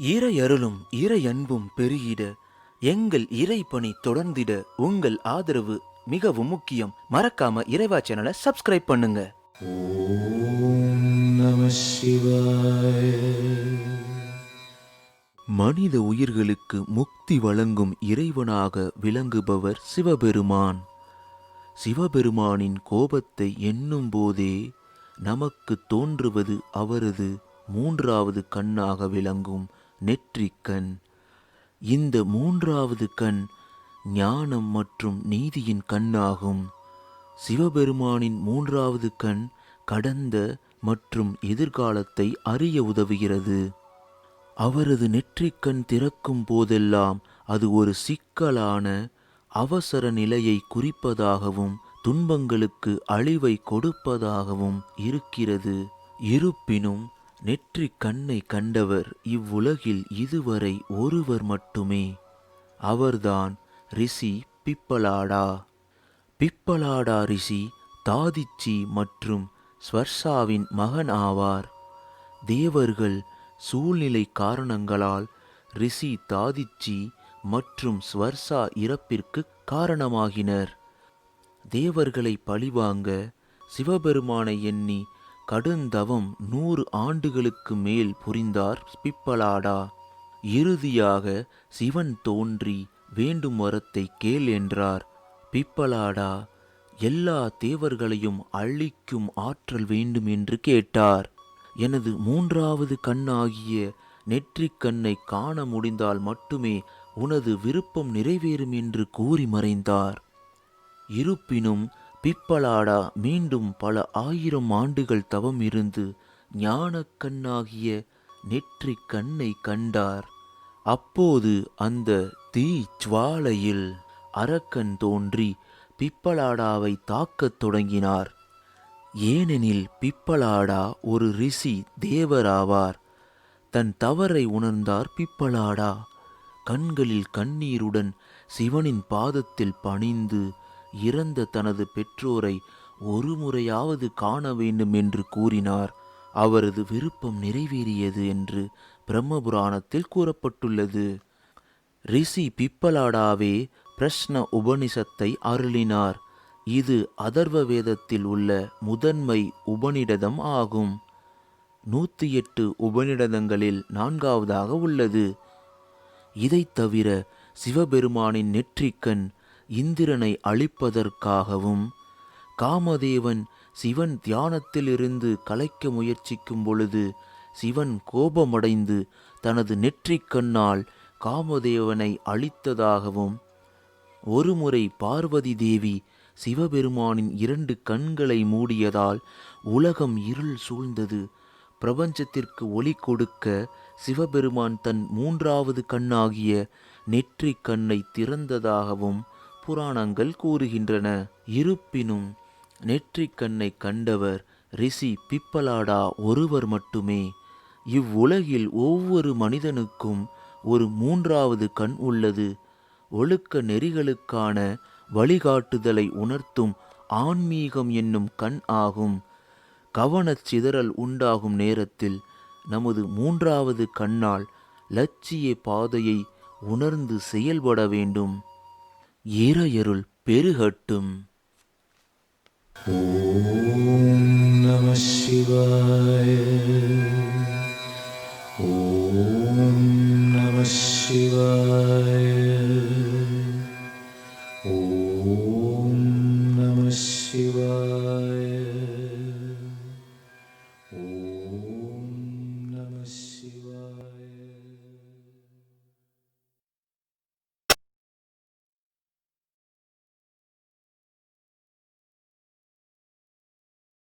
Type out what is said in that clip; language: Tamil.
இறை அருளும் இறை அன்பும் பெருகிட எங்கள் இறை பணி தொடர்ந்திட உங்கள் ஆதரவு மிகவும் முக்கியம். மறக்காம இறைவா சேனலை சப்ஸ்கிரைப் பண்ணுங்க. மனித உயிர்களுக்கு முக்தி வழங்கும் இறைவனாக விளங்குபவர் சிவபெருமான். சிவபெருமானின் கோபத்தை எண்ணும் போதே நமக்கு தோன்றுவது அவரது மூன்றாவது கண்ணாக விளங்கும். நெற்றிக்கண். இந்த மூன்றாவது கண் ஞானம் மற்றும் நீதியின் கண்ணாகும். சிவபெருமானின் மூன்றாவது கண் கடந்த மற்றும் எதிர்காலத்தை அறிய உதவுகிறது. அவரது நெற்றிக்கண் திறக்கும் போதெல்லாம் அது ஒரு சிக்கலான அவசர நிலையை குறிப்பதாகவும் துன்பங்களுக்கு அழிவை கொடுப்பதாகவும் இருக்கிறது. இருப்பினும் நெற்றி கண்ணை கண்டவர் இவ்வுலகில் இதுவரை ஒருவர் மட்டுமே. அவர்தான் ரிஷி பிப்பலாடா. பிப்பலாடா ரிஷி தாதிச்சி மற்றும் ஸ்வர்ஷாவின் மகன் ஆவார். தேவர்கள் சூழ்நிலை காரணங்களால் ரிஷி தாதிச்சி மற்றும் ஸ்வர்ஷா இறப்பிற்கு காரணமாகினர். தேவர்களை பழிவாங்க சிவபெருமானை எண்ணி கடுந்தவம் நூறு ஆண்டுகளுக்கு மேல் புரிந்தார் பிப்பலாடா. இறுதியாக சிவன் தோன்றி வேண்டும் வரத்தை கேள் என்றார். பிப்பலாடா எல்லா தேவர்களையும் அழிக்கும் ஆற்றல் வேண்டும் என்று கேட்டார். எனது மூன்றாவது கண்ணாகிய நெற்றிக் கண்ணை காண முடிந்தால் மட்டுமே உனது விருப்பம் நிறைவேறும் என்று கூறி மறைந்தார். இருப்பினும் பிப்பலாடா மீண்டும் பல ஆயிரம் ஆண்டுகள் தவம் இருந்து ஞானக்கண்ணாகிய நெற்றி நெற்றிக் கண்ணை கண்டார். அப்போது அந்த தீ ஜுவாலையில் அரக்கன் தோன்றி பிப்பலாடாவை தாக்கத் தொடங்கினார். ஏனெனில் பிப்பலாடா ஒரு ரிஷி தேவராவார். தன் தவறை உணர்ந்தார் பிப்பலாடா. கண்களில் கண்ணீருடன் சிவனின் பாதத்தில் பணிந்து இறந்த தனது பெற்றோரை ஒரு முறையாவது காண வேண்டும் என்று கூறினார். அவரது விருப்பம் நிறைவேறியது என்று பிரம்மபுராணத்தில் கூறப்பட்டுள்ளது. ரிஷி பிப்பலாடாவே பிரஷ்ன உபனிஷத்தை அருளினார். இது அதர்வ வேதத்தில் உள்ள முதன்மை உபநிடதம் ஆகும். நூற்றி எட்டு உபநிடதங்களில் நான்காவதாக உள்ளது. இதைத் தவிர சிவபெருமானின் நெற்றிக்கண் இந்திரனை அழிப்பதற்காகவும் காமதேவன் சிவன் தியானத்திலிருந்து கலைக்க முயற்சிக்கும் பொழுது சிவன் கோபமடைந்து தனது நெற்றிக் கண்ணால் காமதேவனை அழித்ததாகவும் ஒருமுறை பார்வதி தேவி சிவபெருமானின் இரண்டு கண்களை மூடியதால் உலகம் இருள் சூழ்ந்தது. பிரபஞ்சத்திற்கு ஒளி கொடுக்க சிவபெருமான் தன் மூன்றாவது கண்ணாகிய நெற்றிக் கண்ணை திறந்ததாகவும் புராணங்கள் கூறுகின்றன. இருப்பினும் நெற்றிக்கண்ணை கண்டவர் ரிஷி பிப்பலாடா ஒருவர் மட்டுமே. இவ்வுலகில் ஒவ்வொரு மனிதனுக்கும் ஒரு மூன்றாவது கண் உள்ளது. ஒழுக்க நெறிகளுக்கான வழிகாட்டுதலை உணர்த்தும் ஆன்மீகம் என்னும் கண் ஆகும். கவனச்சிதறல் உண்டாகும் நேரத்தில் நமது மூன்றாவது கண்ணால் லட்சிய பாதையை உணர்ந்து செயல்பட வேண்டும். இறையருள் பெருகட்டும். ஓம் நம சிவாய. ஓம் நம சிவாய. ஓம் நம சிவாய.